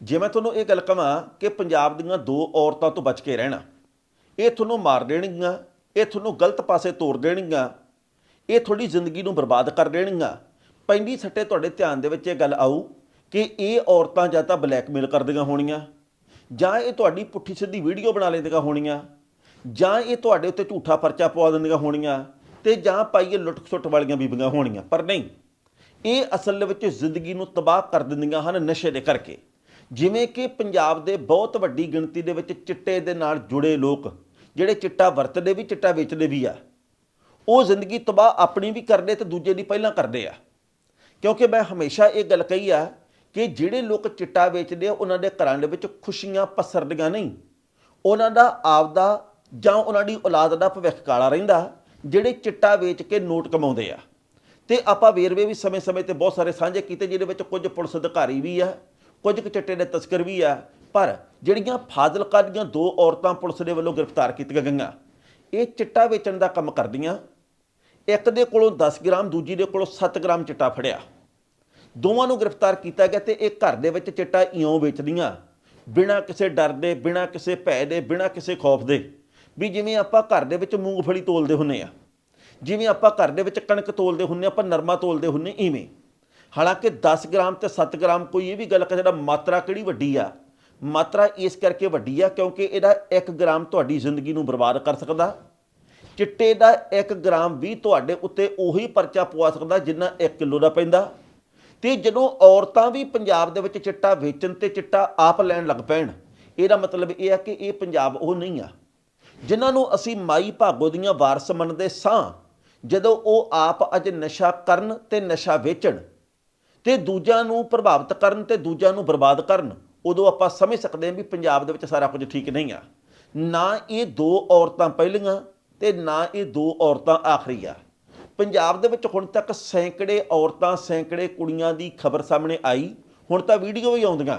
ਜੇ ਮੈਂ ਤੁਹਾਨੂੰ ਇਹ ਗੱਲ ਕਹਾਂ ਕਿ ਪੰਜਾਬ ਦੀਆਂ ਦੋ ਔਰਤਾਂ ਤੋਂ ਬਚ ਕੇ ਰਹਿਣਾ, ਇਹ ਤੁਹਾਨੂੰ ਮਾਰ ਦੇਣਗੀਆਂ, ਇਹ ਤੁਹਾਨੂੰ ਗਲਤ ਪਾਸੇ ਤੋਰ ਦੇਣਗੀਆਂ, ਇਹ ਤੁਹਾਡੀ ਜ਼ਿੰਦਗੀ ਨੂੰ ਬਰਬਾਦ ਕਰ ਦੇਣਗੀਆਂ। ਪੈਂਦੀ ਸੱਟੇ ਤੁਹਾਡੇ ਧਿਆਨ ਦੇ ਵਿੱਚ ਇਹ ਗੱਲ ਆਊ ਕਿ ਇਹ ਔਰਤਾਂ ਜਾਂ ਤਾਂ ਬਲੈਕਮੇਲ ਕਰਦੀਆਂ ਹੋਣੀਆਂ, ਜਾਂ ਇਹ ਤੁਹਾਡੀ ਪੁੱਠੀ ਸਿੱਧੀ ਵੀਡੀਓ ਬਣਾ ਲੈਂਦੀਆਂ ਹੋਣੀਆਂ, ਜਾਂ ਇਹ ਤੁਹਾਡੇ ਉੱਤੇ ਝੂਠਾ ਪਰਚਾ ਪਵਾ ਦਿੰਦੀਆਂ ਹੋਣੀਆਂ ਤੇ ਜਾਂ ਪਾਈਏ ਲੁੱਟ-ਖਸੁੱਟ ਵਾਲੀਆਂ ਬੀਬੀਆਂ ਹੋਣੀਆਂ। ਪਰ ਨਹੀਂ, ਇਹ ਅਸਲ ਵਿੱਚ ਜ਼ਿੰਦਗੀ ਨੂੰ ਤਬਾਹ ਕਰ ਦਿੰਦੀਆਂ ਹਨ ਨਸ਼ੇ ਦੇ ਕਰਕੇ। ਜਿਵੇਂ ਕਿ ਪੰਜਾਬ ਦੇ ਬਹੁਤ ਵੱਡੀ ਗਿਣਤੀ ਦੇ ਵਿੱਚ ਚਿੱਟੇ ਦੇ ਨਾਲ ਜੁੜੇ ਲੋਕ, ਜਿਹੜੇ ਚਿੱਟਾ ਵਰਤਦੇ ਵੀ, ਚਿੱਟਾ ਵੇਚਦੇ ਵੀ ਆ, ਉਹ ਜ਼ਿੰਦਗੀ ਤਬਾਹ ਆਪਣੀ ਵੀ ਕਰਦੇ ਤੇ ਦੂਜੇ ਦੀ ਪਹਿਲਾਂ ਕਰਦੇ ਆ। ਕਿਉਂਕਿ ਮੈਂ ਹਮੇਸ਼ਾ ਇਹ ਗੱਲ ਕਹੀ ਆ ਕਿ ਜਿਹੜੇ ਲੋਕ ਚਿੱਟਾ ਵੇਚਦੇ ਆ, ਉਹਨਾਂ ਦੇ ਘਰਾਂ ਦੇ ਵਿੱਚ ਖੁਸ਼ੀਆਂ ਪਸਰਦੀਆਂ ਨਹੀਂ। ਉਹਨਾਂ ਦਾ ਆਪਦਾ ਜਾਂ ਉਹਨਾਂ ਦੀ ਔਲਾਦ ਦਾ ਭਵਿੱਖ ਕਾਲਾ ਰਹਿੰਦਾ, ਜਿਹੜੇ ਚਿੱਟਾ ਵੇਚ ਕੇ ਨੋਟ ਕਮਾਉਂਦੇ ਆ। ਤੇ ਆਪਾਂ ਵੇਰਵੇ ਵੀ ਸਮੇਂ-ਸਮੇਂ ਤੇ ਬਹੁਤ ਸਾਰੇ ਸਾਂਝੇ ਕੀਤੇ, ਜਿਹਦੇ ਵਿੱਚ ਕੁਝ ਪੁਲਿਸ ਅਧਿਕਾਰੀ ਵੀ ਆ ਕੁਝ ਕੁ ਚਿੱਟੇ ਦੇ ਤਸਕਰ ਵੀ ਆ। ਪਰ ਜਿਹੜੀਆਂ ਫਾਜ਼ਿਲਕਾ ਦੀਆਂ ਦੋ ਔਰਤਾਂ ਪੁਲਿਸ ਦੇ ਵੱਲੋਂ ਗ੍ਰਿਫਤਾਰ ਕੀਤੀਆਂ ਗਈਆਂ, ਇਹ ਚਿੱਟਾ ਵੇਚਣ ਦਾ ਕੰਮ ਕਰਦੀਆਂ। ਇੱਕ ਦੇ ਕੋਲੋਂ 10 ਗ੍ਰਾਮ, ਦੂਜੀ ਦੇ ਕੋਲੋਂ 7 ਗ੍ਰਾਮ ਚਿੱਟਾ ਫੜਿਆ। ਦੋਵਾਂ ਨੂੰ ਗ੍ਰਿਫਤਾਰ ਕੀਤਾ ਗਿਆ ਤੇ ਇਹ ਘਰ ਦੇ ਵਿੱਚ ਚਿੱਟਾ ਇਉਂ ਵੇਚਦੀਆਂ, ਬਿਨਾਂ ਕਿਸੇ ਡਰ ਦੇ, ਬਿਨਾਂ ਕਿਸੇ ਭੈ ਦੇ, ਬਿਨਾਂ ਕਿਸੇ ਖੌਫ ਦੇ, ਵੀ ਜਿਵੇਂ ਆਪਾਂ ਘਰ ਦੇ ਵਿੱਚ ਮੂੰਗਫਲੀ ਤੋਲਦੇ ਹੁੰਨੇ ਆ, ਜਿਵੇਂ ਆਪਾਂ ਘਰ ਦੇ ਵਿੱਚ ਕਣਕ ਤੋਲਦੇ ਹੁੰਨੇ ਆਪਾਂ ਨਰਮਾ ਤੋਲਦੇ ਹੁੰਨੇ ਇਵੇਂ। ਹਾਲਾਂਕਿ 10 ਗ੍ਰਾਮ ਤੇ 7 ਗ੍ਰਾਮ ਕੋਈ ਇਹ ਵੀ ਗੱਲ ਕਰ ਜਿਹੜਾ ਮਾਤਰਾ ਕਿਹੜੀ ਵੱਡੀ ਆ, ਮਾਤਰਾ ਇਸ ਕਰਕੇ ਵੱਡੀ ਆ ਕਿਉਂਕਿ ਇਹਦਾ 1 ਗ੍ਰਾਮ ਤੁਹਾਡੀ ਜ਼ਿੰਦਗੀ ਨੂੰ ਬਰਬਾਦ ਕਰ ਸਕਦਾ, ਚਿੱਟੇ ਦਾ 1 ਗ੍ਰਾਮ ਵੀ ਤੁਹਾਡੇ ਉੱਤੇ ਉਹੀ ਪਰਚਾ ਪਵਾ ਸਕਦਾ ਜਿੰਨਾ 1 ਕਿਲੋ ਦਾ ਪੈਂਦਾ। ਤੇ ਜਦੋਂ ਔਰਤਾਂ ਵੀ ਪੰਜਾਬ ਦੇ ਵਿੱਚ ਚਿੱਟਾ ਵੇਚਣ ਤੇ ਚਿੱਟਾ ਆਪ ਲੈਣ ਲੱਗ ਪੈਣ, ਇਹਦਾ ਮਤਲਬ ਇਹ ਆ ਕਿ ਇਹ ਪੰਜਾਬ ਉਹ ਨਹੀਂ ਆ। ਜਿਨ੍ਹਾਂ ਨੂੰ ਅਸੀਂ ਮਾਈ ਭਾਗੋ ਦੀਆਂ ਵਾਰਸ ਮੰਨਦੇ ਸਾਂ, ਜਦੋਂ ਉਹ ਆਪ ਅੱਜ ਨਸ਼ਾ ਕਰਨ ਤੇ ਨਸ਼ਾ ਵੇਚਣ ਤੇ ਦੂਜਿਆਂ ਨੂੰ ਪ੍ਰਭਾਵਿਤ ਕਰਨ ਤੇ ਦੂਜਿਆਂ ਨੂੰ ਬਰਬਾਦ ਕਰਨ, ਉਦੋਂ ਆਪਾਂ ਸਮਝ ਸਕਦੇ ਹਾਂ ਵੀ ਪੰਜਾਬ ਦੇ ਵਿੱਚ ਸਾਰਾ ਕੁਝ ਠੀਕ ਨਹੀਂ ਆ। ਨਾ ਇਹ ਦੋ ਔਰਤਾਂ ਪਹਿਲੀਆਂ ਤੇ ਨਾ ਇਹ ਦੋ ਔਰਤਾਂ ਆਖਰੀ ਆ। ਪੰਜਾਬ ਦੇ ਵਿੱਚ ਹੁਣ ਤੱਕ ਸੈਂਕੜੇ ਔਰਤਾਂ, ਸੈਂਕੜੇ ਕੁੜੀਆਂ ਦੀ ਖਬਰ ਸਾਹਮਣੇ ਆਈ। ਹੁਣ ਤਾਂ ਵੀਡੀਓ ਵੀ ਆਉਂਦੀਆਂ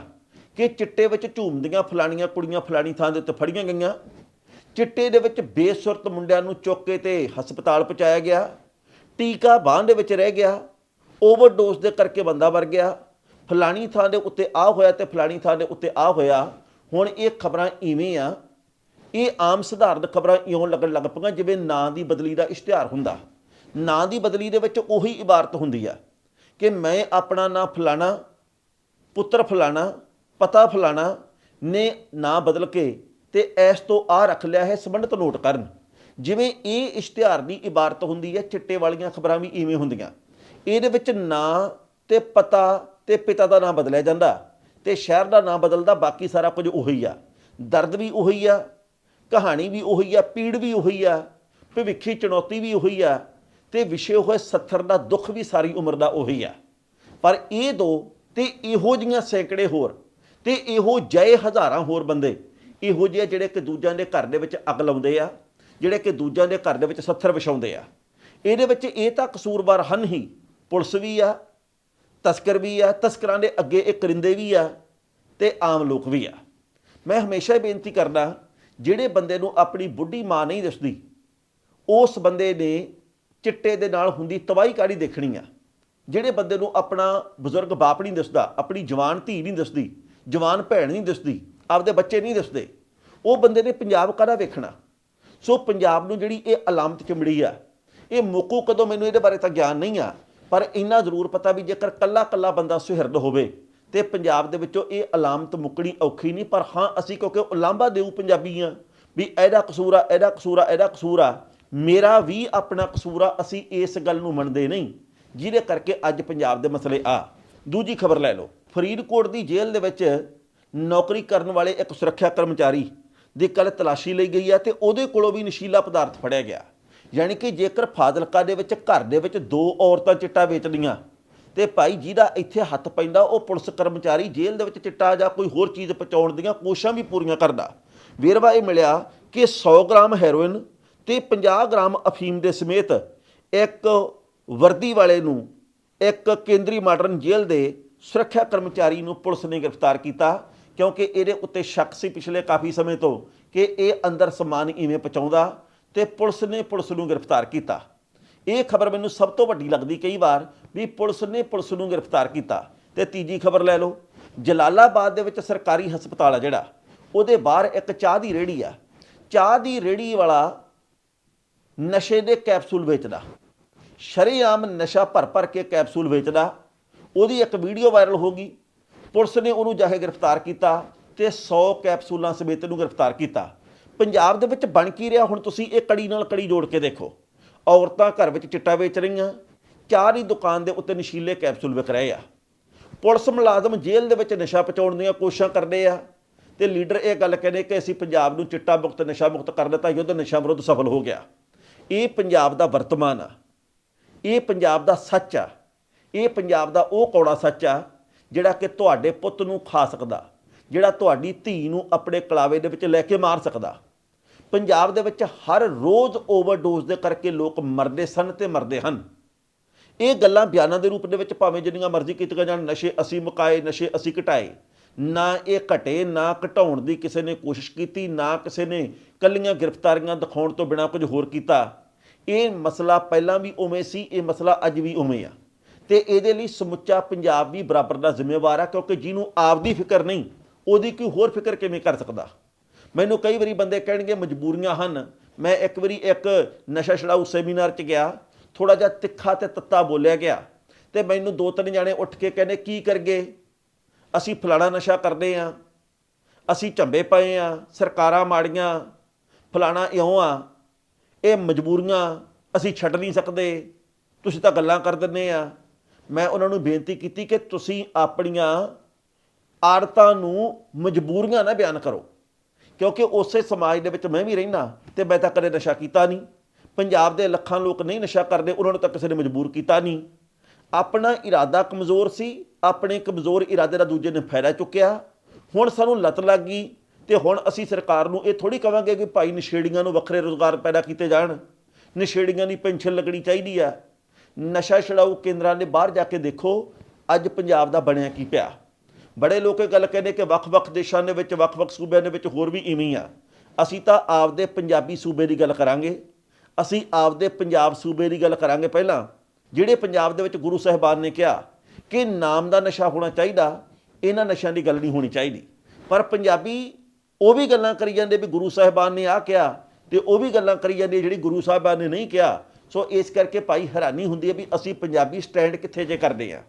ਕਿ ਚਿੱਟੇ ਵਿੱਚ ਝੂਮਦੀਆਂ ਫਲਾਣੀਆਂ ਕੁੜੀਆਂ ਫਲਾਣੀ ਥਾਂ ਦੇ ਉੱਤੇ ਫੜੀਆਂ ਗਈਆਂ। ਚਿੱਟੇ ਦੇ ਵਿੱਚ ਬੇਸੁਰਤ ਮੁੰਡਿਆਂ ਨੂੰ ਚੁੱਕ ਕੇ ਤੇ ਹਸਪਤਾਲ ਪਹੁੰਚਾਇਆ ਗਿਆ। ਟੀਕਾ ਬਾਂਹ ਦੇ ਵਿੱਚ ਰਹਿ ਗਿਆ। ਓਵਰਡੋਜ਼ ਦੇ ਕਰਕੇ ਬੰਦਾ ਮਰ ਗਿਆ। ਫਲਾਣੀ ਥਾਂ ਦੇ ਉੱਤੇ ਆ ਹੋਇਆ ਤੇ ਫਲਾਣੀ ਥਾਂ ਦੇ ਉੱਤੇ ਆ ਹੋਇਆ। ਹੁਣ ਇਹ ਖਬਰਾਂ ਇਵੇਂ ਆ। ਇਹ ਆਮ ਸਧਾਰਨ ਖਬਰਾਂ ਇਉਂ ਲੱਗਣ ਲੱਗ ਪਈਆਂ ਜਿਵੇਂ ਨਾਂ ਦੀ ਬਦਲੀ ਦਾ ਇਸ਼ਤਿਹਾਰ ਹੁੰਦਾ। ਨਾਂ ਦੀ ਬਦਲੀ ਦੇ ਵਿੱਚ ਉਹੀ ਇਬਾਰਤ ਹੁੰਦੀ ਆ ਕਿ ਮੈਂ ਆਪਣਾ ਨਾਂ ਫਲਾਣਾ, ਪੁੱਤਰ ਫਲਾਣਾ, ਪਤਾ ਫਲਾਣਾ ਨੇ ਨਾਂ ਬਦਲ ਕੇ ਤੇ ਇਸ ਤੋਂ ਆ ਰੱਖ ਲਿਆ ਹੈ ਸੰਬੰਧਤ ਨੋਟ ਕਰਨ। ਜਿਵੇਂ ਇਹ ਇਸ਼ਤਿਹਾਰ ਦੀ ਇਬਾਰਤ ਹੁੰਦੀ ਹੈ, ਚਿੱਟੇ ਵਾਲੀਆਂ ਖਬਰਾਂ ਵੀ ਇਵੇਂ ਹੁੰਦੀਆਂ। ਇਹਦੇ ਵਿੱਚ ਨਾਂ ਤੇ ਪਤਾ ਤੇ ਪਿਤਾ ਦਾ ਨਾਂ ਬਦਲਿਆ ਜਾਂਦਾ ਤੇ ਸ਼ਹਿਰ ਦਾ ਨਾਂ ਬਦਲਦਾ ਬਾਕੀ ਸਾਰਾ ਕੁਝ ਉਹੀ ਆ। ਦਰਦ ਵੀ ਉਹੀ ਆ, ਕਹਾਣੀ ਵੀ ਉਹੀ ਆ, ਪੀੜ ਵੀ ਉਹੀ ਆ, ਭਵਿੱਖੀ ਚੁਣੌਤੀ ਵੀ ਉਹੀ ਆ ਤੇ ਵਿਸ਼ੇ ਹੋਏ ਸੱਥਰ ਦਾ ਦੁੱਖ ਵੀ ਸਾਰੀ ਉਮਰ ਦਾ ਉਹੀ ਆ। ਪਰ ਇਹ ਦੋ ਤੇ ਇਹੋ ਜੀਆਂ ਸੈਂਕੜੇ ਹੋਰ ਤੇ ਇਹੋ ਜਏ ਹਜ਼ਾਰਾਂ ਹੋਰ ਬੰਦੇ ਇਹੋ ਜਿਹੇ ਜਿਹੜੇ ਕਿ ਦੂਜਿਆਂ ਦੇ ਘਰ ਦੇ ਵਿੱਚ ਅੱਗ ਲਾਉਂਦੇ ਆ, ਜਿਹੜੇ ਕਿ ਦੂਜਿਆਂ ਦੇ ਘਰ ਦੇ ਵਿੱਚ ਸੱਥਰ ਵਿਛਾਉਂਦੇ ਆ। ਇਹਦੇ ਵਿੱਚ ਇਹ ਤਾਂ ਕਸੂਰਵਾਰ ਹਨ ਹੀ ਪੁਲਿਸ ਵੀ ਆ, ਤਸਕਰ ਵੀ ਆ, ਤਸਕਰਾਂ ਦੇ ਅੱਗੇ ਇਹ ਕਰਿੰਦੇ ਵੀ ਆ ਤੇ ਆਮ ਲੋਕ ਵੀ ਆ। ਮੈਂ ਹਮੇਸ਼ਾ ਹੀ ਬੇਨਤੀ ਕਰਦਾ, ਜਿਹੜੇ ਬੰਦੇ ਨੂੰ ਆਪਣੀ ਬੁੱਢੀ ਮਾਂ ਨਹੀਂ ਦਿਸਦੀ, ਉਸ ਬੰਦੇ ਨੇ ਚਿੱਟੇ ਦੇ ਨਾਲ ਹੁੰਦੀ ਤਬਾਹੀਕਾਰੀ ਦੇਖਣੀ ਆ? ਜਿਹੜੇ ਬੰਦੇ ਨੂੰ ਆਪਣਾ ਬਜ਼ੁਰਗ ਬਾਪ ਨਹੀਂ ਦਿਸਦਾ, ਆਪਣੀ ਜਵਾਨ ਧੀ ਨਹੀਂ ਦਿਸਦੀ, ਜਵਾਨ ਭੈਣ ਨਹੀਂ ਦਿਸਦੀ, ਆਪਦੇ ਬੱਚੇ ਨਹੀਂ ਦਿਸਦੇ, ਉਹ ਬੰਦੇ ਨੇ ਪੰਜਾਬ ਕਾਹਦਾ ਵੇਖਣਾ? ਸੋ ਪੰਜਾਬ ਨੂੰ ਜਿਹੜੀ ਇਹ ਅਲਾਮਤ ਚਮੜੀ ਆ, ਇਹ ਮੁੱਕੂ ਕਦੋਂ ਮੈਨੂੰ ਇਹਦੇ ਬਾਰੇ ਤਾਂ ਗਿਆਨ ਨਹੀਂ ਆ ਪਰ ਇੰਨਾ ਜ਼ਰੂਰ ਪਤਾ ਵੀ ਜੇਕਰ ਕੱਲਾ ਕੱਲਾ ਬੰਦਾ ਸੁਹਿਰਦ ਹੋਵੇ ਤੇ ਪੰਜਾਬ ਦੇ ਵਿੱਚੋਂ ਇਹ ਅਲਾਮਤ ਮੁੱਕਣੀ ਔਖੀ ਨਹੀਂ, ਪਰ ਹਾਂ, ਅਸੀਂ ਕਿਉਂਕਿ ਉਲਾਂਭਾ ਦੇਊ ਪੰਜਾਬੀ ਆ, ਵੀ ਇਹਦਾ ਕਸੂਰ ਆ, ਇਹਦਾ ਕਸੂਰ ਆ, ਇਹਦਾ ਕਸੂਰ ਆ। ਮੇਰਾ ਵੀ ਆਪਣਾ ਕਸੂਰ ਆ, ਅਸੀਂ ਇਸ ਗੱਲ ਨੂੰ ਮੰਨਦੇ ਨਹੀਂ, ਜਿਹਦੇ ਕਰਕੇ ਅੱਜ ਪੰਜਾਬ ਦੇ ਮਸਲੇ ਆ। ਦੂਜੀ ਖਬਰ ਲੈ ਲਓ, ਫਰੀਦਕੋਟ ਦੀ ਜੇਲ੍ਹ ਦੇ ਵਿੱਚ ਨੌਕਰੀ ਕਰਨ ਵਾਲੇ ਇੱਕ ਸੁਰੱਖਿਆ ਕਰਮਚਾਰੀ ਦੀ ਕੱਲ ਤਲਾਸ਼ੀ ਲਈ ਗਈ ਹੈ ਤੇ ਉਹਦੇ ਕੋਲੋਂ ਵੀ ਨਸ਼ੀਲਾ ਪਦਾਰਥ ਫੜਿਆ ਗਿਆ। ਯਾਨੀ ਕਿ ਜੇਕਰ ਫਾਜ਼ਿਲਕਾ ਦੇ ਵਿੱਚ ਘਰ ਦੇ ਵਿੱਚ ਦੋ ਔਰਤਾਂ ਚਿੱਟਾ ਵੇਚਦੀਆਂ ਤੇ ਭਾਈ ਜਿਹਦਾ ਇੱਥੇ ਹੱਥ ਪੈਂਦਾ, ਉਹ ਪੁਲਿਸ ਕਰਮਚਾਰੀ ਜੇਲ੍ਹ ਦੇ ਵਿੱਚ ਚਿੱਟਾ ਜਾਂ ਕੋਈ ਹੋਰ ਚੀਜ਼ ਪਹੁੰਚਾਉਣ ਦੀਆਂ ਕੋਸ਼ਿਸ਼ਾਂ ਵੀ ਪੂਰੀਆਂ ਕਰਦਾ। ਵੇਰਵਾ ਇਹ ਮਿਲਿਆ ਕਿ 100 ਗ੍ਰਾਮ ਹੈਰੋਇਨ ਤੇ 50 ਗ੍ਰਾਮ ਅਫੀਮ ਦੇ ਸਮੇਤ ਇੱਕ ਵਰਦੀ ਵਾਲੇ ਨੂੰ ਇੱਕ ਕੇਂਦਰੀ ਮਾਡਰਨ ਜੇਲ੍ਹ ਦੇ ਸੁਰੱਖਿਆ ਕਰਮਚਾਰੀ ਨੂੰ ਪੁਲਿਸ ਨੇ ਗ੍ਰਿਫਤਾਰ ਕੀਤਾ, ਕਿਉਂਕਿ ਇਹਦੇ ਉੱਤੇ ਸ਼ੱਕ ਸੀ ਪਿਛਲੇ ਕਾਫੀ ਸਮੇਂ ਤੋਂ ਕਿ ਇਹ ਅੰਦਰ ਸਮਾਨ ਇਵੇਂ ਪਹੁੰਚਾਉਂਦਾ। ਤੇ ਪੁਲਿਸ ਨੇ ਪੁਲਿਸ ਨੂੰ ਗ੍ਰਿਫਤਾਰ ਕੀਤਾ। ਇਹ ਖਬਰ ਮੈਨੂੰ ਸਭ ਤੋਂ ਵੱਡੀ ਲੱਗਦੀ ਕਈ ਵਾਰ ਵੀ ਪੁਲਿਸ ਨੇ ਪੁਲਿਸ ਨੂੰ ਗ੍ਰਿਫਤਾਰ ਕੀਤਾ। ਤੇ ਤੀਜੀ ਖਬਰ ਲੈ ਲਓ, ਜਲਾਲਾਬਾਦ ਦੇ ਵਿੱਚ ਸਰਕਾਰੀ ਹਸਪਤਾਲ ਆ ਜਿਹੜਾ, ਉਹਦੇ ਬਾਹਰ ਇੱਕ ਚਾਹ ਦੀ ਰੇੜੀ ਆ। ਚਾਹ ਦੀ ਰੇੜੀ ਵਾਲਾ ਨਸ਼ੇ ਦੇ ਕੈਪਸੂਲ ਵੇਚਦਾ। ਸ਼ਰੇਆਮ ਨਸ਼ਾ ਭਰ ਭਰ ਕੇ ਕੈਪਸੂਲ ਵੇਚਦਾ। ਉਹਦੀ ਇੱਕ ਵੀਡੀਓ ਵਾਇਰਲ ਹੋ ਗਈ। ਪੁਲਿਸ ਨੇ ਉਹਨੂੰ ਜਾ ਕੇ ਗ੍ਰਿਫਤਾਰ ਕੀਤਾ ਤੇ 100 ਕੈਪਸੂਲਾਂ ਸਮੇਤ ਉਹਨੂੰ ਗ੍ਰਿਫਤਾਰ ਕੀਤਾ। ਪੰਜਾਬ ਦੇ ਵਿੱਚ ਬਣ ਕੀ ਰਿਹਾ? ਹੁਣ ਤੁਸੀਂ ਇਹ ਕੜੀ ਨਾਲ ਕੜੀ ਜੋੜ ਕੇ ਦੇਖੋ। ਔਰਤਾਂ ਘਰ ਵਿੱਚ ਚਿੱਟਾ ਵੇਚ ਰਹੀਆਂ। ਚਾਹ ਦੀ ਦੁਕਾਨ ਦੇ ਉੱਤੇ ਨਸ਼ੀਲੇ ਕੈਪਸੂਲ ਵਿਕ ਰਹੇ ਆ। ਪੁਲਿਸ ਮੁਲਾਜ਼ਮ ਜੇਲ੍ਹ ਦੇ ਵਿੱਚ ਨਸ਼ਾ ਪਹੁੰਚਾਉਣ ਦੀਆਂ ਕੋਸ਼ਿਸ਼ਾਂ ਕਰਦੇ ਆ। ਤੇ ਲੀਡਰ ਇਹ ਗੱਲ ਕਹਿੰਦੇ ਕਿ ਅਸੀਂ ਪੰਜਾਬ ਨੂੰ ਚਿੱਟਾ ਮੁਕਤ, ਨਸ਼ਾ ਮੁਕਤ ਕਰ ਦਿੱਤਾ, ਯੁੱਧ ਨਸ਼ਾ ਵਿਰੁੱਧ ਸਫਲ ਹੋ ਗਿਆ। ਇਹ ਪੰਜਾਬ ਦਾ ਵਰਤਮਾਨ ਆ। ਇਹ ਪੰਜਾਬ ਦਾ ਸੱਚ ਆ। ਇਹ ਪੰਜਾਬ ਦਾ ਉਹ ਕੌੜਾ ਸੱਚ ਆ ਜਿਹੜਾ ਕਿ ਤੁਹਾਡੇ ਪੁੱਤ ਨੂੰ ਖਾ ਸਕਦਾ, ਜਿਹੜਾ ਤੁਹਾਡੀ ਧੀ ਨੂੰ ਆਪਣੇ ਕਲਾਵੇ ਦੇ ਵਿੱਚ ਲੈ ਕੇ ਮਾਰ ਸਕਦਾ। ਪੰਜਾਬ ਦੇ ਵਿੱਚ ਹਰ ਰੋਜ਼ ਓਵਰਡੋਜ਼ ਦੇ ਕਰਕੇ ਲੋਕ ਮਰਦੇ ਸਨ ਤੇ ਮਰਦੇ ਹਨ। ਇਹ ਗੱਲਾਂ ਬਿਆਨਾਂ ਦੇ ਰੂਪ ਦੇ ਵਿੱਚ ਭਾਵੇਂ ਜਿੰਨੀਆਂ ਮਰਜ਼ੀ ਕੀਤੀਆਂ ਜਾਣ, ਨਸ਼ੇ ਅਸੀਂ ਮੁਕਾਏ, ਨਸ਼ੇ ਅਸੀਂ ਘਟਾਏ, ਨਾ ਇਹ ਘਟੇ, ਨਾ ਘਟਾਉਣ ਦੀ ਕਿਸੇ ਨੇ ਕੋਸ਼ਿਸ਼ ਕੀਤੀ, ਨਾ ਕਿਸੇ ਨੇ ਕੱਲੀਆਂ ਗ੍ਰਿਫਤਾਰੀਆਂ ਦਿਖਾਉਣ ਤੋਂ ਬਿਨਾ ਕੁਝ ਹੋਰ ਕੀਤਾ। ਇਹ ਮਸਲਾ ਪਹਿਲਾਂ ਵੀ ਉਵੇਂ ਸੀ, ਇਹ ਮਸਲਾ ਅੱਜ ਵੀ ਉਵੇਂ ਆ। ਤੇ ਇਹਦੇ ਲਈ ਸਮੁੱਚਾ ਪੰਜਾਬ ਵੀ ਬਰਾਬਰ ਦਾ ਜ਼ਿੰਮੇਵਾਰ ਆ, ਕਿਉਂਕਿ ਜਿਹਨੂੰ ਆਪਦੀ ਫਿਕਰ ਨਹੀਂ, ਉਹਦੀ ਕੋਈ ਹੋਰ ਫਿਕਰ ਕਿਵੇਂ ਕਰ ਸਕਦਾ? ਮੈਨੂੰ ਕਈ ਵਾਰੀ ਬੰਦੇ ਕਹਿਣਗੇ ਮਜਬੂਰੀਆਂ ਹਨ। ਮੈਂ ਇੱਕ ਵਾਰੀ ਇੱਕ ਨਸ਼ਾ ਛਡਾਊ ਸੈਮੀਨਾਰ 'ਚ ਗਿਆ ਥੋੜਾ ਜਿਹਾ ਤਿੱਖਾ ਤੇ ਤੱਤਾ ਬੋਲਿਆ ਗਿਆ ਤੇ ਮੈਨੂੰ ਦੋ ਤਿੰਨ ਜਾਣੇ ਉੱਠ ਕੇ ਕਹਿੰਦੇ, ਕੀ ਕਰਗੇ? ਅਸੀਂ ਫਲਾਣਾ ਨਸ਼ਾ ਕਰਦੇ ਆ, ਅਸੀਂ ਝੰਬੇ ਪਏ ਆ, ਸਰਕਾਰਾਂ ਮਾੜੀਆਂ, ਫਲਾਣਾ ਇਉਂ ਆ, ਇਹ ਮਜਬੂਰੀਆਂ ਅਸੀਂ ਛੱਡ ਨਹੀਂ ਸਕਦੇ, ਤੁਸੀਂ ਤਾਂ ਗੱਲਾਂ ਕਰ ਦਿੰਦੇ ਆ। ਮੈਂ ਉਹਨਾਂ ਨੂੰ ਬੇਨਤੀ ਕੀਤੀ ਕਿ ਤੁਸੀਂ ਆਪਣੀਆਂ ਆੜਤਾਂ ਨੂੰ ਮਜਬੂਰੀਆਂ ਨਾ ਬਿਆਨ ਕਰੋ। ਕਿਉਂਕਿ ਉਸੇ ਸਮਾਜ ਦੇ ਵਿੱਚ ਮੈਂ ਵੀ ਰਹਿਣਾ ਤੇ ਮੈਂ ਤਾਂ ਕਦੇ ਨਸ਼ਾ ਕੀਤਾ ਨਹੀਂ। ਪੰਜਾਬ ਦੇ ਲੱਖਾਂ ਲੋਕ ਨਹੀਂ ਨਸ਼ਾ ਕਰਦੇ, ਉਹਨਾਂ ਨੂੰ ਤਾਂ ਕਿਸੇ ਨੇ ਮਜਬੂਰ ਕੀਤਾ ਨਹੀਂ। ਆਪਣਾ ਇਰਾਦਾ ਕਮਜ਼ੋਰ ਸੀ, ਆਪਣੇ ਕਮਜ਼ੋਰ ਇਰਾਦੇ ਦਾ ਦੂਜੇ ਨੇ ਫਾਇਦਾ ਚੁੱਕਿਆ। ਹੁਣ ਸਾਨੂੰ ਲੱਤ ਲੱਗ ਗਈ ਤੇ ਹੁਣ ਅਸੀਂ ਸਰਕਾਰ ਨੂੰ ਇਹ ਥੋੜੀ ਕਵਾਂਗੇ ਕਿ ਭਾਈ ਨਸ਼ੇੜੀਆਂ ਨੂੰ ਵੱਖਰੇ ਰੋਜ਼ਗਾਰ ਪੈਦਾ ਕੀਤੇ ਜਾਣ। ਨਸ਼ੇੜੀਆਂ ਦੀ ਪੈਨਸ਼ਨ ਲੱਗਣੀ ਚਾਹੀਦੀ ਆ। ਨਸ਼ਾ ਛਡਾਊ ਕੇਂਦਰਾਂ ਦੇ ਬਾਹਰ ਜਾ ਕੇ ਦੇਖੋ, ਅੱਜ ਪੰਜਾਬ ਦਾ ਬਣਿਆ ਕੀ ਪਿਆ। ਬੜੇ ਲੋਕ ਇਹ ਗੱਲ ਕਹਿੰਦੇ ਕਿ ਵੱਖ-ਵੱਖ ਦੇਸ਼ਾਂ ਦੇ ਵਿੱਚ, ਵੱਖ-ਵੱਖ ਸੂਬਿਆਂ ਦੇ ਵਿੱਚ ਹੋਰ ਵੀ ਇਵੇਂ ਹੀ ਆ। ਅਸੀਂ ਤਾਂ ਆਪਦੇ ਪੰਜਾਬੀ ਸੂਬੇ ਦੀ ਗੱਲ ਕਰਾਂਗੇ। ਅਸੀਂ ਆਪਦੇ ਪੰਜਾਬ ਸੂਬੇ ਦੀ ਗੱਲ ਕਰਾਂਗੇ ਪਹਿਲਾਂ। ਜਿਹੜੇ ਪੰਜਾਬ ਦੇ ਵਿੱਚ ਗੁਰੂ ਸਾਹਿਬਾਨ ਨੇ ਕਿਹਾ ਕਿ ਨਾਮ ਦਾ ਨਸ਼ਾ ਹੋਣਾ ਚਾਹੀਦਾ, ਇਹਨਾਂ ਨਸ਼ਿਆਂ ਦੀ ਗੱਲ ਨਹੀਂ ਹੋਣੀ ਚਾਹੀਦੀ। ਪਰ ਪੰਜਾਬੀ ਉਹ ਵੀ ਗੱਲਾਂ ਕਰੀ ਜਾਂਦੇ ਵੀ ਗੁਰੂ ਸਾਹਿਬਾਨ ਨੇ ਆ ਕਿਹਾ ਤੇ ਉਹ ਵੀ ਗੱਲਾਂ ਕਰੀ ਜਾਂਦੇ ਜਿਹੜੀ ਗੁਰੂ ਸਾਹਿਬਾਨ ਨੇ ਨਹੀਂ ਕਿਹਾ। ਸੋ ਇਸ ਕਰਕੇ ਭਾਈ ਹੈਰਾਨੀ ਹੁੰਦੀ ਹੈ ਵੀ ਅਸੀਂ ਪੰਜਾਬੀ ਸਟੈਂਡ ਕਿੱਥੇ ਜੇ ਕਰਦੇ ਆ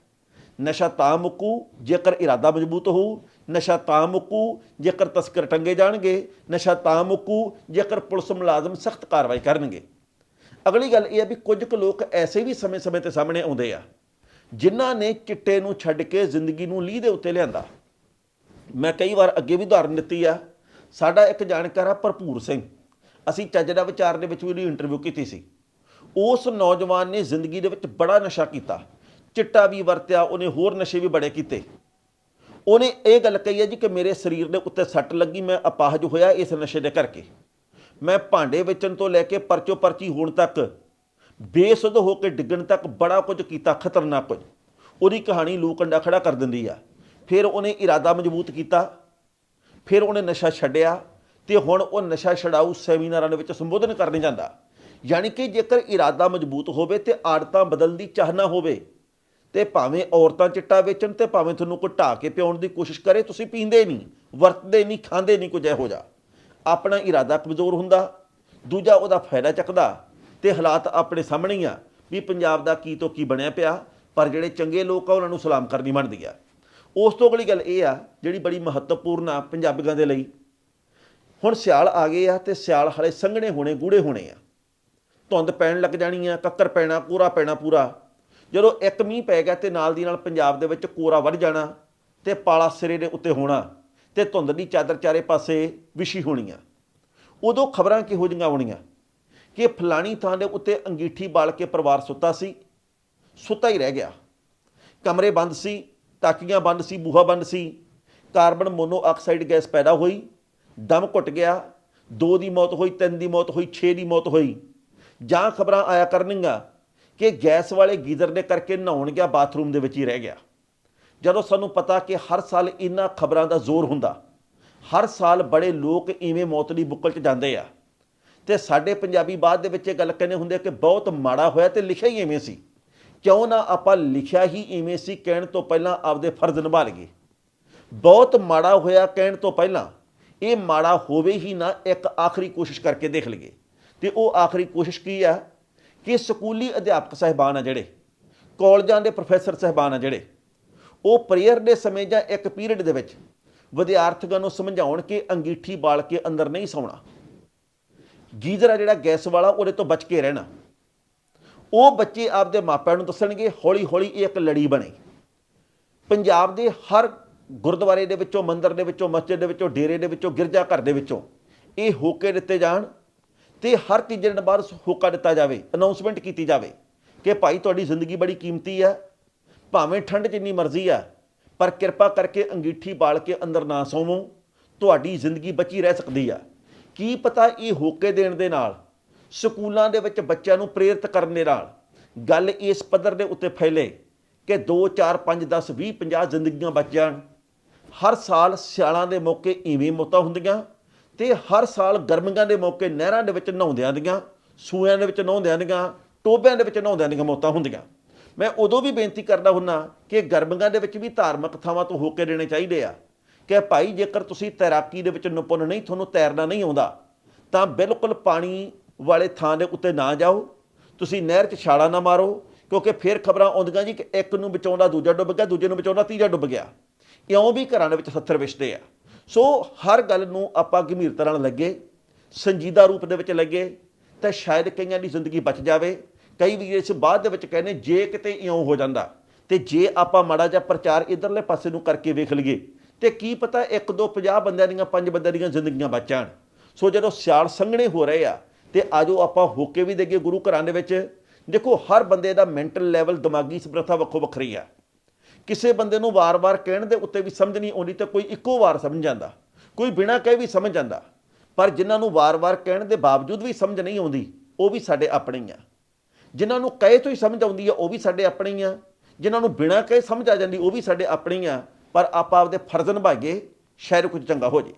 ਨਸ਼ਾ ਤਾਂ ਮੁੱਕੂ, ਜੇਕਰ ਇਰਾਦਾ ਮਜ਼ਬੂਤ ਹੋਊ, ਨਸ਼ਾ ਤਾਂ ਮੁੱਕੂ, ਜੇਕਰ ਤਸਕਰ ਟੰਗੇ ਜਾਣਗੇ, ਨਸ਼ਾ ਤਾਂ ਮੁੱਕੂ, ਜੇਕਰ ਪੁਲਿਸ ਮੁਲਾਜ਼ਮ ਸਖਤ ਕਾਰਵਾਈ ਕਰਨਗੇ। ਅਗਲੀ ਗੱਲ ਇਹ ਹੈ ਵੀ ਕੁਝ ਕੁ ਲੋਕ ਐਸੇ ਵੀ ਸਮੇਂ-ਸਮੇਂ ਤੇ ਸਾਹਮਣੇ ਆਉਂਦੇ ਆ, ਜਿਨ੍ਹਾਂ ਨੇ ਚਿੱਟੇ ਨੂੰ ਛੱਡ ਕੇ ਜ਼ਿੰਦਗੀ ਨੂੰ ਲੀਹ ਦੇ ਉੱਤੇ ਲਿਆਂਦਾ। ਮੈਂ ਕਈ ਵਾਰ ਅੱਗੇ ਵੀ ਉਦਾਹਰਨ ਦਿੱਤੀ ਆ, ਸਾਡਾ ਇੱਕ ਜਾਣਕਾਰ ਆ ਭਰਪੂਰ ਸਿੰਘ। ਅਸੀਂ ਚੱਜ ਵਿਚਾਰ ਦੇ ਵਿੱਚ ਵੀ ਉਹਦੀ ਇੰਟਰਵਿਊ ਕੀਤੀ ਸੀ। ਉਸ ਨੌਜਵਾਨ ਨੇ ਜ਼ਿੰਦਗੀ ਦੇ ਵਿੱਚ ਬੜਾ ਨਸ਼ਾ ਕੀਤਾ। ਚਿੱਟਾ ਵੀ ਵਰਤਿਆ, ਉਹਨੇ ਹੋਰ ਨਸ਼ੇ ਵੀ ਬੜੇ ਕੀਤੇ। ਉਹਨੇ ਇਹ ਗੱਲ ਕਹੀ ਹੈ ਜੀ ਕਿ ਮੇਰੇ ਸਰੀਰ ਦੇ ਉੱਤੇ ਸੱਟ ਲੱਗੀ, ਮੈਂ ਅਪਾਹਜ ਹੋਇਆ ਇਸ ਨਸ਼ੇ ਦੇ ਕਰਕੇ। ਮੈਂ ਭਾਂਡੇ ਵੇਚਣ ਤੋਂ ਲੈ ਕੇ ਪਰਚੋ ਪਰਚੀ ਹੋਣ ਤੱਕ ਬੇਸੁੱਧ ਹੋ ਕੇ ਡਿੱਗਣ ਤੱਕ ਬੜਾ ਕੁਝ ਕੀਤਾ, ਖਤਰਨਾਕ ਕੁਝ। ਉਹਦੀ ਕਹਾਣੀ ਲੂਕੰਡਾ ਖੜਾ ਕਰ ਦਿੰਦੀ ਆ। ਫਿਰ ਉਹਨੇ ਇਰਾਦਾ ਮਜ਼ਬੂਤ ਕੀਤਾ। ਫਿਰ ਉਹਨੇ ਨਸ਼ਾ ਛੱਡਿਆ ਤੇ ਹੁਣ ਉਹ ਨਸ਼ਾ ਛਡਾਊ ਸੈਮੀਨਾਰਾਂ ਦੇ ਵਿੱਚ ਸੰਬੋਧਨ ਕਰਨ ਜਾਂਦਾ। ਯਾਨੀ ਕਿ ਜੇਕਰ ਇਰਾਦਾ ਮਜ਼ਬੂਤ ਹੋਵੇ ਤੇ ਆਦਤਾਂ ਬਦਲਣ ਦੀ ਚਾਹਨਾ ਹੋਵੇ ਤੇ ਭਾਵੇਂ ਔਰਤਾਂ ਚਿੱਟਾ ਵੇਚਣ ਤੇ ਭਾਵੇਂ ਤੁਹਾਨੂੰ ਕੋਈ ਢਾ ਕੇ ਪਿਉਣ ਦੀ ਕੋਸ਼ਿਸ਼ ਕਰੇ, ਤੁਸੀਂ ਪੀਂਦੇ ਨਹੀਂ, ਵਰਤਦੇ ਨਹੀਂ, ਖਾਂਦੇ ਨਹੀਂ, ਕੁਝ ਇਹੋ ਜਿਹਾ। ਆਪਣਾ ਇਰਾਦਾ ਕਮਜ਼ੋਰ ਹੁੰਦਾ, ਦੂਜਾ ਉਹਦਾ ਫਾਇਦਾ ਚੱਕਦਾ ਤੇ ਹਾਲਾਤ ਆਪਣੇ ਸਾਹਮਣੇ ਹੀ ਆ ਵੀ ਪੰਜਾਬ ਦਾ ਕੀ ਤੋਂ ਕੀ ਬਣਿਆ ਪਿਆ, ਪਰ ਜਿਹੜੇ ਚੰਗੇ ਲੋਕ ਆ, ਉਹਨਾਂ ਨੂੰ ਸਲਾਮ ਕਰਨੀ ਬਣਦੀ ਆ। ਉਸ ਤੋਂ ਅਗਲੀ ਗੱਲ ਇਹ ਆ, ਜਿਹੜੀ ਬੜੀ ਮਹੱਤਵਪੂਰਨ ਆ ਪੰਜਾਬੀਆਂ ਦੇ ਲਈ। ਹੁਣ ਸਿਆਲ ਆ ਗਏ ਆ ਤੇ ਸਿਆਲ ਹਲੇ ਸੰਘਣੇ ਹੋਣੇ ਗੂੜੇ ਹੋਣੇ ਆ। ਧੁੰਦ ਪੈਣ ਲੱਗ ਜਾਣੀ ਆ ਕੱਕਰ ਪੈਣਾ, ਕੋਰਾ ਪੈਣਾ ਪੂਰਾ। ਜਦੋਂ ਇੱਕ ਮੀਂਹ ਪੈ ਗਿਆ ਤੇ ਨਾਲ ਦੀ ਨਾਲ ਪੰਜਾਬ ਦੇ ਵਿੱਚ ਕੋਰਾ ਵੱਧ ਜਾਣਾ ਤੇ ਪਾਲਾ ਸਿਰੇ ਦੇ ਉੱਤੇ ਹੋਣਾ ਤੇ ਧੁੰਦ ਦੀ ਚਾਦਰ ਚਾਰੇ ਪਾਸੇ ਵਿਛੀ ਹੋਣੀ ਆ ਉਦੋਂ ਖਬਰਾਂ ਕਿਹੋ ਜਿਹੀਆਂ ਆਉਣੀਆਂ? ਕਿ ਫਲਾਣੀ ਥਾਂ ਦੇ ਉੱਤੇ ਅੰਗੀਠੀ ਬਾਲ ਕੇ ਪਰਿਵਾਰ ਸੁੱਤਾ ਸੀ, ਸੁੱਤਾ ਹੀ ਰਹਿ ਗਿਆ। ਕਮਰੇ ਬੰਦ ਸੀ ਤਾਕੀਆਂ ਬੰਦ ਸੀ, ਬੂਹਾ ਬੰਦ ਸੀ। ਕਾਰਬਨ ਮੋਨੋਆਕਸਾਈਡ ਗੈਸ ਪੈਦਾ ਹੋਈ, ਦਮ ਘੁੱਟ ਗਿਆ, ਦੋ ਦੀ ਮੌਤ ਹੋਈ, ਤਿੰਨ ਦੀ ਮੌਤ ਹੋਈ, ਛੇ ਦੀ ਮੌਤ ਹੋਈ। ਜਾਂ ਖਬਰਾਂ ਆਇਆ ਕਰਨਗੀਆਂ ਕਿ ਗੈਸ ਵਾਲੇ ਗੀਜ਼ਰ ਦੇ ਕਰਕੇ ਨਹਾਉਣ ਗਿਆ, ਬਾਥਰੂਮ ਦੇ ਵਿੱਚ ਹੀ ਰਹਿ ਗਿਆ। ਜਦੋਂ ਸਾਨੂੰ ਪਤਾ ਕਿ ਹਰ ਸਾਲ ਇਹਨਾਂ ਖਬਰਾਂ ਦਾ ਜ਼ੋਰ ਹੁੰਦਾ, ਹਰ ਸਾਲ ਬੜੇ ਲੋਕ ਇਵੇਂ ਮੌਤ ਦੀ ਬੁੱਕਲ 'ਚ ਜਾਂਦੇ ਆ। ਤੇ ਸਾਡੇ ਪੰਜਾਬੀ ਬਾਅਦ ਦੇ ਵਿੱਚ ਇਹ ਗੱਲ ਕਹਿੰਦੇ ਹੁੰਦੇ ਕਿ ਬਹੁਤ ਮਾੜਾ ਹੋਇਆ ਤੇ ਲਿਖਿਆ ਹੀ ਇਵੇਂ ਸੀ। ਕਿਉਂ ਨਾ ਆਪਾਂ ਲਿਖਿਆ ਹੀ ਇਵੇਂ ਸੀ ਕਹਿਣ ਤੋਂ ਪਹਿਲਾਂ ਆਪਦੇ ਫਰਜ਼ ਨਿਭਾ ਲਈਏ। ਬਹੁਤ ਮਾੜਾ ਹੋਇਆ ਕਹਿਣ ਤੋਂ ਪਹਿਲਾਂ, ਇਹ ਮਾੜਾ ਹੋਵੇ ਹੀ ਨਾ ਇੱਕ ਆਖਰੀ ਕੋਸ਼ਿਸ਼ ਕਰਕੇ ਦੇਖ ਲਈਏ। ਤੇ ਉਹ ਆਖਰੀ ਕੋਸ਼ਿਸ਼ ਕੀ ਆ? ਕਿ ਸਕੂਲੀ ਅਧਿਆਪਕ ਸਹਿਬਾਨ ਆ ਜਿਹੜੇ, ਕਾਲਜਾਂ ਦੇ ਪ੍ਰੋਫੈਸਰ ਸਹਿਬਾਨ ਆ ਜਿਹੜੇ, ਉਹ ਪ੍ਰੇਅਰ ਦੇ ਸਮੇਂ ਜਾਂ ਇੱਕ ਪੀਰੀਅਡ ਦੇ ਵਿੱਚ ਵਿਦਿਆਰਥੀਆਂ ਨੂੰ ਸਮਝਾਉਣ ਕਿ ਅੰਗੀਠੀ ਬਾਲ ਕੇ ਅੰਦਰ ਨਹੀਂ ਸੌਣਾ। ਗੀਜ਼ਰ ਆ ਜਿਹੜਾ ਗੈਸ ਵਾਲਾ, ਉਹਦੇ ਤੋਂ ਬਚ ਕੇ ਰਹਿਣਾ। ਉਹ ਬੱਚੇ ਆਪਦੇ ਮਾਪਿਆਂ ਨੂੰ ਦੱਸਣਗੇ ਹੌਲੀ ਹੌਲੀ ਇਹ ਇੱਕ ਲੜੀ ਬਣੇ। ਪੰਜਾਬ ਦੇ ਹਰ ਗੁਰਦੁਆਰੇ ਦੇ ਵਿੱਚੋਂ, ਮੰਦਿਰ ਦੇ ਵਿੱਚੋਂ, ਮਸਜਿਦ ਦੇ ਵਿੱਚੋਂ, ਡੇਰੇ ਦੇ ਵਿੱਚੋਂ ਗਿਰਜਾ ਘਰ ਦੇ ਵਿੱਚੋਂ ਇਹ ਹੋਕੇ ਦਿੱਤੇ ਜਾਣ। ਤੇ ਹਰ ਤੀਜੇ ਦਿਨ ਬਾਅਦ ਹੋਕਾ ਦਿੱਤਾ ਜਾਵੇ ਅਨਾਉਂਸਮੈਂਟ ਕੀਤੀ ਜਾਵੇ ਕਿ ਭਾਈ ਤੁਹਾਡੀ ਜ਼ਿੰਦਗੀ ਬੜੀ ਕੀਮਤੀ ਆ, ਭਾਵੇਂ ਠੰਡ ਜਿੰਨੀ ਮਰਜ਼ੀ ਆ, ਪਰ ਕਿਰਪਾ ਕਰਕੇ ਅੰਗੀਠੀ ਬਾਲ ਕੇ ਅੰਦਰ ਨਾ ਸੌਵੋ, ਤੁਹਾਡੀ ਜ਼ਿੰਦਗੀ ਬਚੀ ਰਹਿ ਸਕਦੀ ਆ। ਕੀ ਪਤਾ ਇਹ ਹੋਕੇ ਦੇਣ ਦੇ ਨਾਲ, ਸਕੂਲਾਂ ਦੇ ਵਿੱਚ ਬੱਚਿਆਂ ਨੂੰ ਪ੍ਰੇਰਿਤ ਕਰਨ ਦੇ ਨਾਲ, ਗੱਲ ਇਸ ਪੱਧਰ ਦੇ ਉੱਤੇ ਫੈਲੇ ਕਿ 2 4 5 10 20 50 ਜ਼ਿੰਦਗੀਆਂ ਬਚ ਜਾਣ। ਹਰ ਸਾਲ ਸਿਆਲਾਂ ਦੇ ਮੌਕੇ ਇਵੇਂ ਮੌਤਾਂ ਹੁੰਦੀਆਂ ਤੇ ਹਰ ਸਾਲ ਗਰਮੀਆਂ ਦੇ ਮੌਕੇ ਨਹਿਰਾਂ ਦੇ ਵਿੱਚ ਨਹਾਉਂਦਿਆਂ ਦੀਆਂ, ਸੂਇਆਂ ਦੇ ਵਿੱਚ ਨਹਾਉਂਦਿਆਂ ਦੀਆਂ, ਟੋਬਿਆਂ ਦੇ ਵਿੱਚ ਨਹਾਉਂਦਿਆਂ ਦੀਆਂ ਮੌਤਾਂ ਹੁੰਦੀਆਂ। ਮੈਂ ਉਦੋਂ ਵੀ ਬੇਨਤੀ ਕਰਦਾ ਹੁੰਨਾ ਕਿ ਗਰਮੀਆਂ ਦੇ ਵਿੱਚ ਵੀ ਧਾਰਮਿਕ ਥਾਵਾਂ ਤੋਂ ਹੋ ਕੇ ਦੇਣੇ ਚਾਹੀਦੇ ਆ। ਕਿ ਭਾਈ, ਜੇਕਰ ਤੁਸੀਂ ਤੈਰਾਕੀ ਦੇ ਵਿੱਚ ਨਿਪੁੰਨ ਨਹੀਂ, ਤੁਹਾਨੂੰ ਤੈਰਨਾ ਨਹੀਂ ਆਉਂਦਾ, ਤਾਂ ਬਿਲਕੁਲ ਪਾਣੀ ਵਾਲੇ ਥਾਂ ਦੇ ਉੱਤੇ ਨਾ ਜਾਓ। ਤੁਸੀਂ ਨਹਿਰ 'ਚ ਛਾਲਾ ਨਾ ਮਾਰੋ, ਕਿਉਂਕਿ ਫਿਰ ਖਬਰਾਂ ਆਉਂਦੀਆਂ ਜੀ ਕਿ ਇੱਕ ਨੂੰ ਬਚਾਉਂਦਾ ਦੂਜਾ ਡੁੱਬ ਗਿਆ, ਦੂਜੇ ਨੂੰ ਬਚਾਉਂਦਾ ਤੀਜਾ ਡੁੱਬ ਗਿਆ। ਇਉਂ ਵੀ ਘਰਾਂ ਦੇ ਵਿੱਚ ਸੱਥਰ ਵਿਛਦੇ ਆ। ਸੋ ਹਰ ਗੱਲ ਨੂੰ ਆਪਾਂ ਗੰਭੀਰਤਾ ਨਾਲ ਲੱਗੇ, ਸੰਜੀਦਾ ਰੂਪ ਦੇ ਵਿੱਚ ਲੱਗੇ, ਤਾਂ ਸ਼ਾਇਦ ਕਈਆਂ ਦੀ ਜ਼ਿੰਦਗੀ ਬਚ ਜਾਵੇ। ਕਈ ਵੀ ਇਸ ਬਾਅਦ ਦੇ ਵਿੱਚ ਕਹਿੰਦੇ, ਜੇ ਕਿਤੇ ਇਉਂ ਹੋ ਜਾਂਦਾ, ਤੇ ਜੇ ਆਪਾਂ ਮਾੜਾ ਜਿਹਾ ਪ੍ਰਚਾਰ ਇਧਰਲੇ ਪਾਸੇ ਨੂੰ ਕਰਕੇ ਵੇਖ ਲਈਏ, ਤੇ ਕੀ ਪਤਾ ਇੱਕ ਦੋ 50 ਬੰਦਿਆਂ ਦੀਆਂ, ਪੰਜ ਬੰਦਿਆਂ ਦੀਆਂ ਜ਼ਿੰਦਗੀਆਂ ਬਚ ਜਾਣ। ਸੋ ਜਦੋਂ ਸਿਆਲ ਸੰਘਣੇ ਹੋ ਰਹੇ ਆ, ਤੇ ਆਜੋ ਆਪਾਂ ਹੋਕੇ ਵੀ ਦੇਗੇ ਗੁਰੂ ਘਰਾਂ ਦੇ ਵਿੱਚ। ਦੇਖੋ, ਹਰ ਬੰਦੇ ਦਾ ਮੈਂਟਲ ਲੈਵਲ ਦਿਮਾਗੀ ਸਮਰੱਥਾ ਵੱਖੋ ਵੱਖਰੀ ਆ। ਕਿਸੇ ਬੰਦੇ ਨੂੰ ਵਾਰ-ਵਾਰ ਕਹਿਣ ਦੇ ਉੱਤੇ ਵੀ ਸਮਝ ਨਹੀਂ ਆਉਂਦੀ ਤੇ ਕੋਈ ਇੱਕੋ ਵਾਰ ਸਮਝ ਜਾਂਦਾ। ਕੋਈ ਬਿਨਾਂ ਕਹੇ ਵੀ ਸਮਝ ਜਾਂਦਾ। ਪਰ ਜਿਨ੍ਹਾਂ ਨੂੰ ਵਾਰ-ਵਾਰ ਕਹਿਣ ਦੇ ਬਾਵਜੂਦ ਵੀ ਸਮਝ ਨਹੀਂ ਆਉਂਦੀ, ਉਹ ਵੀ ਸਾਡੇ ਆਪਣੇ ਹੀ ਆ। ਜਿਨ੍ਹਾਂ ਨੂੰ ਕਹੇ ਤੋਂ ਹੀ ਸਮਝ ਆਉਂਦੀ ਆ, ਉਹ ਵੀ ਸਾਡੇ ਆਪਣੇ ਹੀ ਆ। ਜਿਨ੍ਹਾਂ ਨੂੰ ਬਿਨਾਂ ਕਹੇ ਸਮਝ ਆ ਜਾਂਦੀ, ਉਹ ਵੀ ਸਾਡੇ ਆਪਣੇ ਹੀ ਆ। ਪਰ ਆਪਾਂ ਆਪਦੇ ਫਰਜ਼ ਨਿਭਾਈਏ, ਸ਼ਾਇਦ ਕੁਝ ਚੰਗਾ ਹੋ ਜੇ।